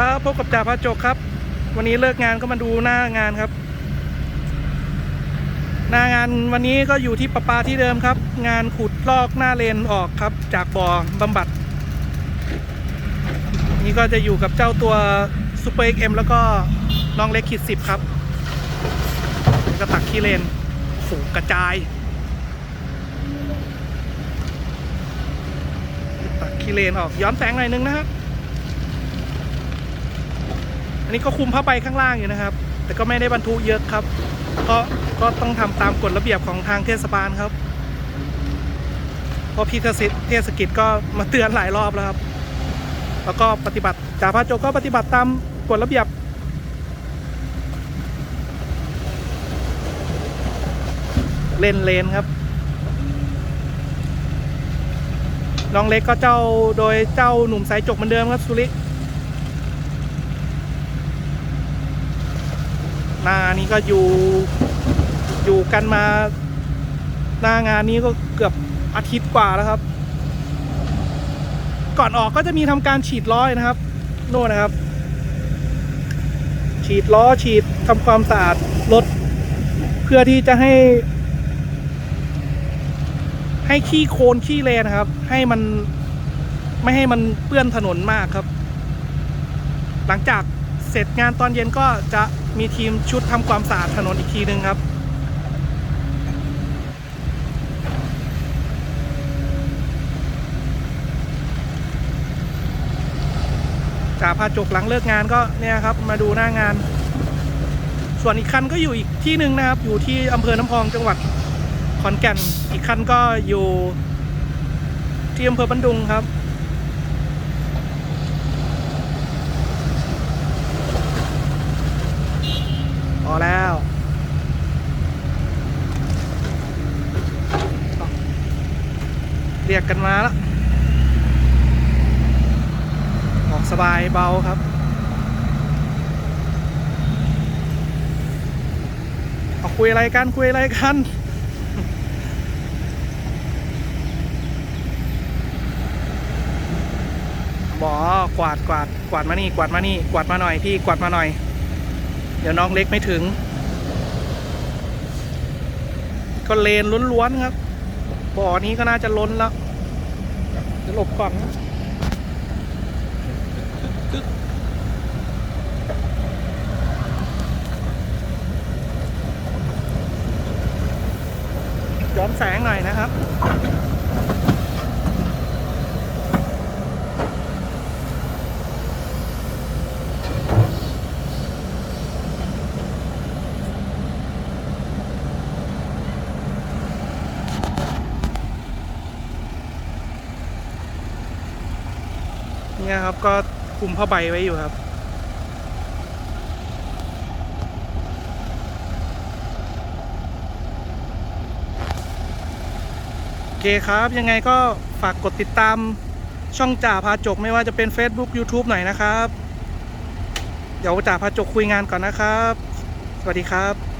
ครับพบกับจ่าพระโจกครับ วันนี้เลิกงานก็มาดูหน้างานครับ หน้างานวันนี้ก็อยู่ที่ประปาที่เดิมครับ งานขุดลอกหน้าเลนออกครับ จากบ่อบำบัด นี่ก็จะอยู่กับเจ้าตัวซูเปอร์เอ็กเอ็มแล้วก็น้องเล็กขีดสิบครับก็ตักขี้เลนโอ้โหกระจายตักขี้เลนออกย้อนแสงหน่อยนึงนะครับ อันนี้ก็คุมผ้าใบข้างล่างอยู่นะครับ แต่ก็ไม่ได้บรรทุกเยอะครับ ก็ก็ต้องทำตามกฎระเบียบของทางเทศบาลครับเพราะพี่เทศเทศกิจก็มาเตือนหลายรอบแล้วครับ แล้วก็ปฏิบัติจ่าพระโจก็ปฏิบัติตามกฎระเบียบ เล่นเลนครับ น้องเล็กก็เจ้าโดยเจ้าหนุ่มสายจกเหมือนเดิมครับสุริ หน้านี้ก็อยู่อยู่กันมาหน้างานนี้ก็เกือบอาทิตย์กว่าแล้วครับ ก่อนออกก็จะมีทำการฉีดล้อนะครับโน่นนะครับ ฉีดล้อฉีดทำความสะอาดรถเพื่อที่จะให้ ให้ขี้โคลนขี้เลนนะครับ ให้มันไม่ให้มันเปื้อนถนนมากครับ หลังจาก เสร็จงานตอนเย็นก็จะมีทีมชุดทำความสะอาดถนนอีกทีหนึ่งครับจ่าพาจกหลังเลิกงานก็เนี่ยครับมาดูหน้างาน ส่วนอีกคันก็อยู่อีกที่หนึ่งนะครับ อยู่ที่อำเภอน้ำพองจังหวัดขอนแก่น อีกคันก็อยู่ที่อำเภอบันดุงครับ พอแล้ว เรียกกันมาแล้วออกสบายเบาครับ เอาคุยอะไรกัน คุยอะไรกันบอกวาดกวาดกวาดมานี่กวาดมานี่กวาดมาหน่อยพี่กวาดมาหน่อย เดี๋ยวน้องเล็กไม่ถึง ก็เลนล้วนๆครับ บ่อนี้ก็น่าจะล้นแล้วจะหลบก่อนนะย้อมแสงหน่อยนะครับ เนี่ยครับก็คุมผ้าใบไว้อยู่ครับ โอเคครับยังไงก็ฝากกดติดตามช่องจ่าพาจกไม่ว่าจะเป็น Facebook YouTube หน่อยนะครับ เดี๋ยวจ่าพาจกคุยงานก่อนนะครับ สวัสดีครับ